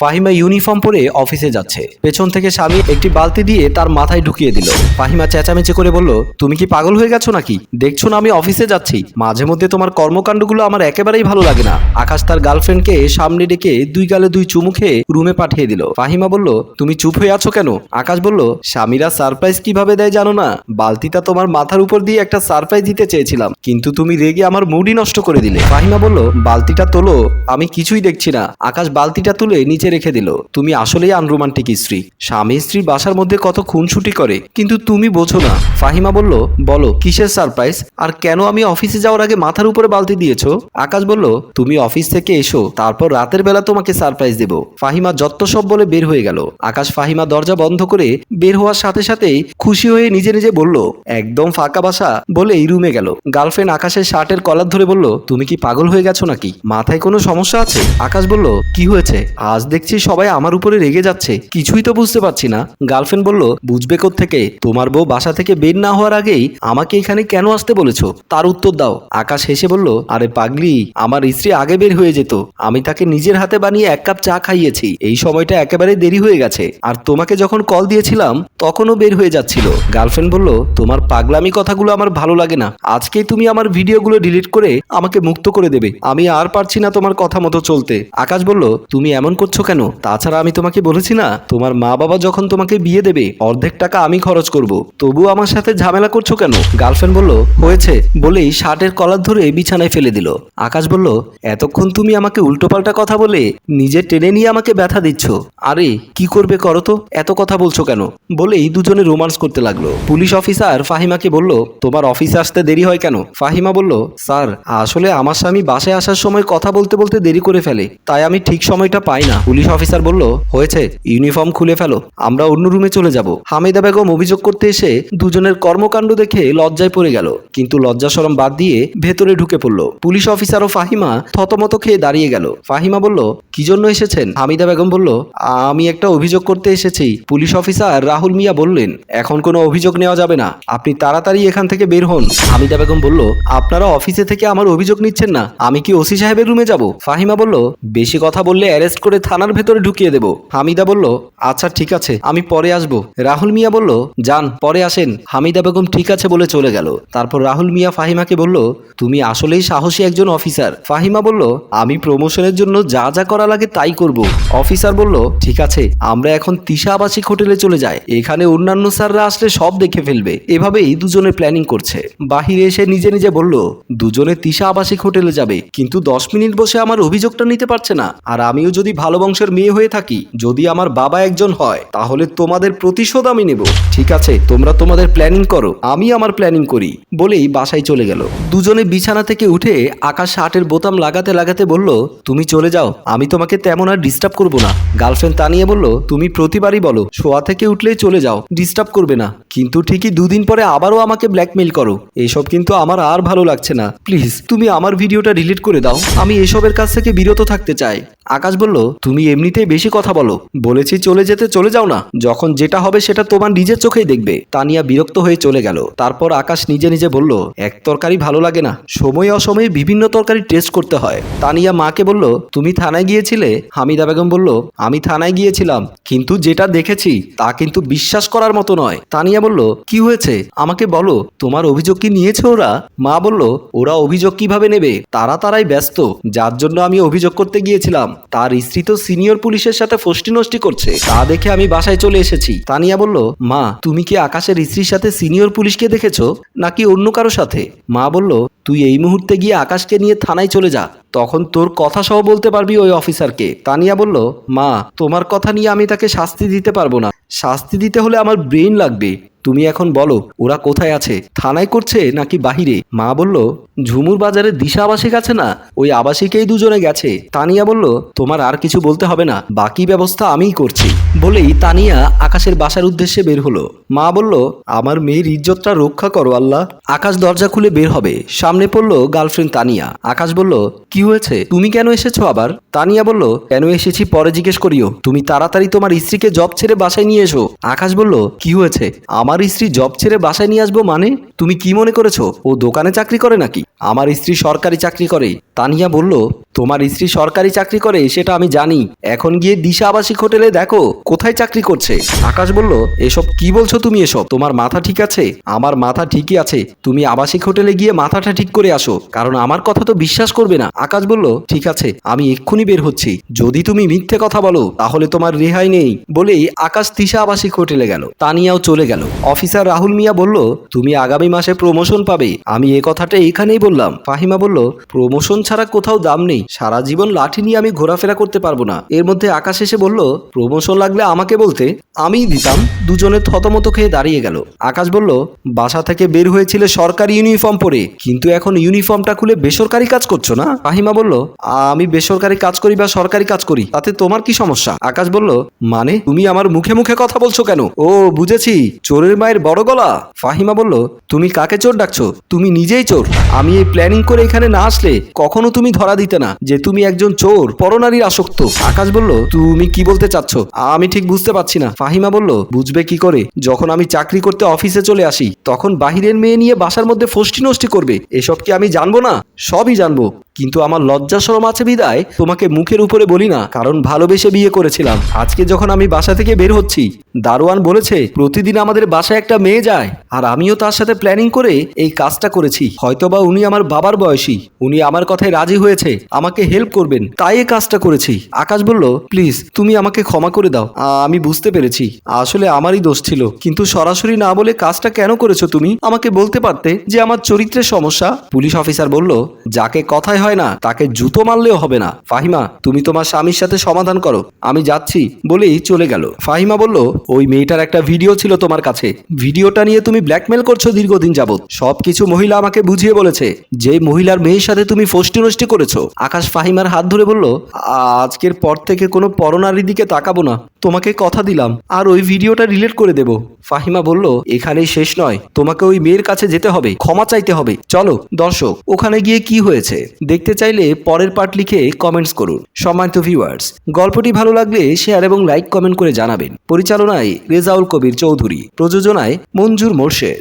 Fahima uniform পরে অফিসে যাচ্ছে। পেছন থেকে স্বামী একটি বালতি দিয়ে তার মাথায় ঢুকিয়ে দিল। ফাহিমা চেঁচামেচি করে বলল, তুমি কি পাগল হয়ে গেছো নাকি? দেখছ না আমি অফিসে যাচ্ছি। মাঝে মধ্যে তোমার কর্মকাণ্ডগুলো আমার একেবারেই ভালো লাগে না। আকাশ তার গার্লফ্রেন্ডকে সামনে ডেকে দুই গালে দুই চুমু খেয়ে রুমে পাঠিয়ে দিল। ফাহিমা বলল, তুমি চুপ হয়ে আছো কেন? আকাশ বলল, স্বামীরা সারপ্রাইজ কীভাবে দেয় জানো না? বালতিটা তোমার মাথার উপর দিয়ে একটা সারপ্রাইজ দিতে চেয়েছিলাম, কিন্তু তুমি রেগে আমার মুডই নষ্ট করে দিলে। ফাহিমা বলল, বালতিটা তোলো, আমি কিছুই দেখছি না। আকাশ বালতিটা তুলে নিচে রেখে দিল। তুমি আসলেই আনরোমান্টিক স্ত্রী। স্বামী স্ত্রী বাসার মধ্যে কত খুনসুটি করে, কিন্তু তুমি বোঝো না। ফাহিমা বলল, বলো, কিসের সারপ্রাইজ? আর কেন আমি অফিসে যাওয়ার আগে মাথার উপরে বালতি দিয়েছ? আকাশ বলল, তুমি অফিস থেকে এসো, তারপর রাতের বেলা তোমাকে সারপ্রাইজ দেব। ফাহিমা যত্ত সব বলে বের হয়ে গেল। আকাশ ফাহিমা দরজা বন্ধ করে বের হওয়ার সাথে সাথেই খুশি হয়ে নিজে নিজে বলল, একদম ফাঁকা বাসা, বলে এই রুমে গেল। গার্লফ্রেন্ড আকাশের শার্টের কলার ধরে বলল, তুমি কি পাগল হয়ে গেছো নাকি? মাথায় কোনো সমস্যা আছে? আকাশ বলল, কি হয়েছে? আজ দেখছি সবাই আমার উপরে রেগে যাচ্ছে। কিছুই তো বুঝতে পারছি না। গার্লফ্রেন্ড বলল, বুঝবে থেকে তোমার বউ বাসা থেকে বের না হওয়ার আগেই আমাকে এখানে কেন আসতে বলেছ? তার উত্তর দাও। আকাশ হেসে বলল, আরে পাগলি, আমার স্ত্রী আগে বের হয়ে যেত। আমি তাকে নিজের হাতে বানিয়ে এক কাপ চা খাইয়েছি। এই সময়টা একেবারে দেরি হয়ে গেছে। আর তোমাকে যখন কল দিয়েছিলাম, তখনও বের হয়ে যাচ্ছিল। গার্লফ্রেন্ড বলল, তোমার পাগলামি কথাগুলো আমার ভালো লাগে না। আজকেই তুমি আমার ভিডিওগুলো ডিলিট করে আমাকে মুক্ত করে দেবে। আমি আর পারছি না তোমার কথা মতো চলতে। আকাশ বলল, তুমি এমন করছ কেন? তাছাড়া আমি তোমাকে বলেছি না, তোমার মা বাবা যখন তোমাকে বিয়ে দেবে, অর্ধেক টাকা আমি খরচ করব। তবু আমার সাথে ঝামেলা করছ কেন? গার্লফ্রেন্ড বলল, হয়েছে। বলেই শার্টের কলার ধরে বিছানায় ফেলে দিল। আকাশ বলল, এতক্ষণ তুমি আমাকে উল্টোপাল্টা কথা বলে নিজে টেনে নিয়ে আমাকে ব্যথা দিচ্ছ। আরে, কি করবে করো তো? এত কথা বলছো কেন? বলেই দুজনে রোমান্স করতে লাগল। পুলিশ অফিসার ফাহিমাকে বলল, তোমার অফিসে আসতে দেরি হয় কেন? ফাহিমা বলল, স্যার, আসলে আমার স্বামী বাসায় আসার সময় কথা বলতে বলতে দেরি করে ফেলে, তাই আমি ঠিক সময়টা পাই না। পুলিশ অফিসার বলল, হয়েছে, ইউনিফর্ম খুলে ফেলো, আমরা অন্য রুমে চলে যাব। হামিদা বেগম অভিযোগ করতে এসে দুজনের কর্মকাণ্ড দেখে লজ্জায় পড়ে গেল, কিন্তু লজ্জা সরম বাদ দিয়ে ভেতরে ঢুকে পড়ল। পুলিশ অফিসার ও ফাহিমা থতমত খেয়ে দাঁড়িয়ে গেল। ফাহিমা বলল, কি জন্য এসেছেন? হামিদা বেগম বলল, আমি একটা অভিযোগ করতে এসেছি। পুলিশ অফিসার রাহুল মিয়া বললেন, এখন কোনো অভিযোগ নেওয়া যাবে না, আপনি তাড়াতাড়ি এখান থেকে বের হন। হামিদা বেগম বলল, আপনারা অফিসে থেকে আমার অভিযোগ নিচ্ছেন না, আমি কি ওসি সাহেবের রুমে যাব? ফাহিমা বলল, বেশি কথা বললে অ্যারেস্ট করে থানার ভেতরে ঢুকিয়ে দেব। হামিদা বলল আচ্ছা ঠিক আছে, আমি পরে আসব। রাহুল মিয়া বলল, যান, পরে আসেন। হামিদা বেগম, ঠিক আছে, বলে চলে গেল। তারপর রাহুল মিয়া ফাহিমাকে বলল, তুমি আসলেই সাহসী একজন অফিসার। ফাহিমা বলল, আমি প্রমোশনের জন্য যা যা করা লাগে তাই করব। অফিসার বলল, ঠিক আছে, আমরা এখন তিশা আবাসিক হোটেলে চলে যাই। এখানে অন্যান্য স্যাররা আসলে সব দেখে ফেলবে। এভাবেই দুজনে প্ল্যানিং করছে। বাহিরে এসে নিজে নিজে বলল, দুজনে তিশা আবাসিক হোটেলে যাবে, কিন্তু দশ মিনিট বসে আমার অভিযোগটা নিতে পারছে না। আর আমিও যদি ভালো বংশের মেয়ে হয়ে থাকি, যদি আমার বাবা একজন হয়, তাহলে তোমাদের প্রতিশোধ আমি নেব। ঠিক আছে, তোমরা তোমাদের প্ল্যানিং করো, আমি আমার প্ল্যানিং করি, বলেই বাসায় চলে গেল। দুজনে বিছানা থেকে উঠে আকাশ শার্টের বোতাম লাগাতে লাগাতে বলল, তুমি চলে যাও, আমি তোমাকে তেমন আর ডিস্টার্ব করব না। গার্লফ্রেন্ড তা নিয়ে বলল, তুমি প্রতিবারই বলো, শোয়া থেকে উঠলেই চলে যাও ডিস্টার্ব করবে না। কিন্তু ঠিকই দুদিন পরে আবারও আমাকে ব্ল্যাকমেইল করো। এসব কিন্তু আমার আর ভালো লাগছে না। প্লিজ তুমি আমার ভিডিওটা ডিলিট করে দাও। আমি এসবের কাছ থেকে বিরত থাকতে চাই। আকাশ বলল, তুমি এমনিতেই বেশি কথা বলো। বলেছি চলে যেতে চলে যাও না। যখন যেটা হবে সেটা তোমার নিজের চোখেই দেখবে। তানিয়া বিরক্ত হয়ে চলে গেল। তারপর আকাশ নিজে নিজে বলল, এক তরকারি ভালো লাগে না। সময় অসময়ে বিভিন্ন তরকারি টেস্ট করতে হয়। তানিয়া মাকে বলল, তুমি থানায় গিয়েছিলে? হামিদা বেগম বলল, আমি থানায় গিয়েছিলাম, কিন্তু যেটা দেখেছি তা কিন্তু বিশ্বাস করার মতো নয়। তানিয়া বলল, কি হয়েছে? আমাকে বলো, তোমার অভিযোগ কি নিয়েছে ওরা? মা বলল, ওরা অভিযোগ কীভাবে নেবে? তারা তারাই ব্যস্ত, যার জন্য আমি অভিযোগ করতে গিয়েছিলাম। তার স্ত্রী তো সিনিয়র পুলিশের সাথে ফষ্টি নষ্টি করছে। তা দেখে আমি বাসায় চলে এসেছি। তানিয়া বলল, মা, তুমি কি আকাশের স্ত্রীর সাথে সিনিয়র পুলিশকে দেখেছ? নাকি অন্য কারও সাথে? মা বলল, তুই এই মুহূর্তে গিয়ে আকাশকে নিয়ে থানায় চলে যা। তখন তোর কথা সহ বলতে পারবি ওই অফিসারকে। তানিয়া বলল, মা, তোমার কথা নিয়ে আমি তাকে শাস্তি দিতে পারব না। শাস্তি দিতে হলে আমার ব্রেন লাগবে। তুমি এখন বলো, ওরা কোথায় আছে? থানায় করছে নাকি বাহিরে? মা বলল, ঝুমুর বাজারে দিশা আবাসিক আছে না? ওই আবাসিকেই দুজনে গেছে। তানিয়া বলল, তোমার আর কিছু বলতে হবে না, বাকি ব্যবস্থা আমিই করছি। বলেই তানিয়া আকাশের বাসার উদ্দেশ্যে বের হলো। মা বলল, আমার মেয়ের ইজ্জতটা রক্ষা করো আল্লাহ। আকাশ দরজা খুলে বের হবে। সামনে পড়ল গার্লফ্রেন্ড তানিয়া। আকাশ বলল, কি হয়েছে? তুমি কেন এসেছ আবার? তানিয়া বলল, কেন এসেছি পরে জিজ্ঞেস করিও। তুমি তাড়াতাড়ি তোমার স্ত্রীকে জব ছেড়ে বাসায় নিয়ে এসো। আকাশ বলল, কি হয়েছে? আমার স্ত্রী জব ছেড়ে বাসায় নিয়ে আসব মানে? তুমি কি মনে করেছ? ও দোকানে চাকরি করে নাকি? আমার স্ত্রী সরকারি চাকরি করে। তানিয়া বলল, তোমার স্ত্রী সরকারি চাকরি করে, সেটা আমি জানি। এখন গিয়ে দিশা আবাসিক হোটেলে দেখো, কোথায় চাকরি করছে? আকাশ বলল, এসব কি বলছো তুমি এসব? তোমার মাথা ঠিক আছে? আমার মাথা ঠিকই আছে। তুমি আবাসিক হোটেলে গিয়ে মাথাটা ঠিক করে আসো, কারণ আমার কথা তো বিশ্বাস করবে না। আকাশ বলল, ঠিক আছে, আমি এক্ষুনি বের হচ্ছি। যদি তুমি মিথ্যে কথা বলো, তাহলে তোমার রেহাই নেই। বলেই আকাশ তিশা আবাসিক হোটেলে গেল। তানিয়াও চলে গেল। অফিসার রাহুল মিয়া বলল, তুমি আগামী মাসে প্রমোশন পাবে। আমি এ কথাটা এখানেই বললাম ফাহিমা বলল, প্রমোশন ছাড়া কোথাও দাম নেই। সারা জীবন লাঠি নিয়ে আমি ঘোরাফেরা করতে পারব না। এর মধ্যে আকাশ এসে বলল, প্রমোশন লাগলে আমাকে বলতে। আমিই দিতাম। দুজনে থতমত খেয়ে দাঁড়িয়ে গেল। আকাশ বলল, বাসা থেকে বের হয়েছিলে সরকারি ইউনিফর্ম পরে। কিন্তু এখন ইউনিফর্মটা খুলে বেসরকারি কাজ করছ না? ফাহিমা বলল আমি বেসরকারি কাজ করি বা সরকারি কাজ করি, তাতে তোমার কি সমস্যা? আকাশ বলল মানে তুমি আমার মুখে মুখে কথা বলছো কেন? ও, বুঝেছি, চোরের মায়ের বড় গলা। ফাহিমা বলল, তুমি কাকে চোর ডাকছো? তুমি নিজেই চোর। আমি এই প্ল্যানিং করে এখানে না আসলে কখনো তুমি ধরা দিতে না যে তুমি একজন চোর, পরনারীর আসক্ত। আকাশ বলল, তুমি কি বলতে চাচ্ছ? আমি ঠিক বুঝতে পারছি না। ফাহিমা বলল, বুঝবে কি করে? যখন আমি চাকরি করতে অফিসে চলে আসি, তখন বাহিরের মেয়ে নিয়ে বাসার মধ্যে ফষ্টি নষ্টি করবে। এসব কি আমি জানব না? সবই জানব। কিন্তু আমার লজ্জা শরম আছে বিদায়। তোমাকে মুখের উপরে বলি না, কারণ ভালোবেসে বিয়ে করেছিলাম। আজকে যখন আমি বাসা থেকে বের হচ্ছি, দারোয়ান বলেছে, প্রতিদিন আমাদের বাসায় একটা মেয়ে যায়, আর আমিও তার সাথে প্ল্যানিং করে এই কাজটা করেছি। হয়তোবা উনি আমার বাবার বয়সী, উনি আমার কথায় রাজি হয়েছে, আমাকে হেল্প করবেন। তাই এই কাজটা করেছি। আকাশ বলল প্লিজ তুমি আমাকে ক্ষমা করে দাও। আমি বুঝতে পেরেছি। আসলে আমারই দোষ ছিল। কিন্তু সরাসরি না বলে কাজটা কেন করেছ তুমি? আমাকে বলতে পারতে যে আমার চরিত্রের সমস্যা? পুলিশ অফিসার বলল, যাকে কথায় হয় না, তাকে জুতো মারলেও হবে না। ফাহিমা, তুমি তোমার স্বামীর সাথে সমাধান করো। আমি যাচ্ছি, বলেই চলে গেল। ফাহিমা বলল, ওই মেয়েটার একটা ভিডিও ছিল তোমার কাছে। ভিডিওটা নিয়ে তুমি ব্ল্যাকমেল করছ দীর্ঘদিন যাবত সবকিছু মহিলা আমাকে বুঝিয়ে বলেছে, যে মহিলার মেয়ের সাথে তুমি ফষ্টি নষ্টি করেছ। আকাশ ফাহিমার হাত ধরে বলল আজকের পর থেকে কোনো পরনারীর দিকে তাকাবো না। তোমাকে কথা দিলাম, আর ওই ভিডিওটা রিলেট করে দেব। ফাহিমা বলল, এখানেই শেষ নয়। তোমাকে ওই মেয়ের কাছে যেতে হবে, ক্ষমা চাইতে হবে। চলো, দর্শক, ওখানে গিয়ে কি হয়েছে? দেখতে চাইলে পরের পার্ট লিখে কমেন্টস করুন। সম্মানিত ভিউয়ার্স গল্পটি ভালো লাগলে শেয়ার এবং লাইক কমেন্ট করে জানাবেন। পরিচালনায় রেজাউল কবির চৌধুরী, প্রযোজনায় মঞ্জুর মোর্শেদ।